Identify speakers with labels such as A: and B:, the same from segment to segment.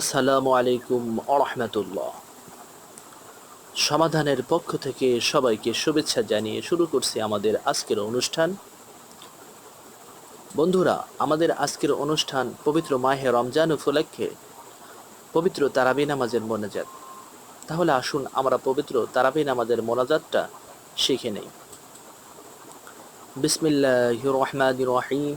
A: আসসালামু আলাইকুম আরহামতুল্লাহ। সমাধানের পক্ষ থেকে সবাইকে শুভেচ্ছা জানিয়ে শুরু করছি আমাদের আজকের অনুষ্ঠান। বন্ধুরা, আমাদের আজকের অনুষ্ঠান পবিত্র মাহে রমজান উপলক্ষে পবিত্র তারাবি নামাজের মোনাজাত। তাহলে আসুন আমরা পবিত্র তারাবি নামাজের মোনাজাতটা শিখে নেই। বিসমিল্লাহ রহমান রহিম।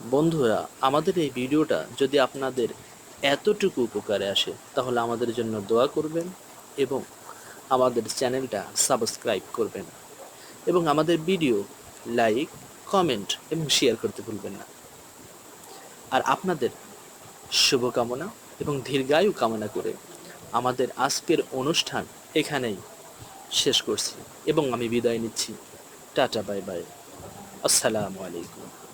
A: বন্ধুরা, আমাদের এই ভিডিওটা যদি আপনাদের এতটুকু উপকারে আসে, তাহলে আমাদের জন্য দোয়া করবেন এবং আমাদের চ্যানেলটা সাবস্ক্রাইব করবেন এবং আমাদের ভিডিও লাইক, কমেন্ট এবং শেয়ার করতে ভুলবেন না। আর আপনাদের শুভকামনা এবং দীর্ঘায়ু কামনা করে আমাদের আজকের অনুষ্ঠান এখানেই শেষ করছি এবং আমি বিদায় নিচ্ছি। Tata, bye bye. আসসালামু আলাইকুম।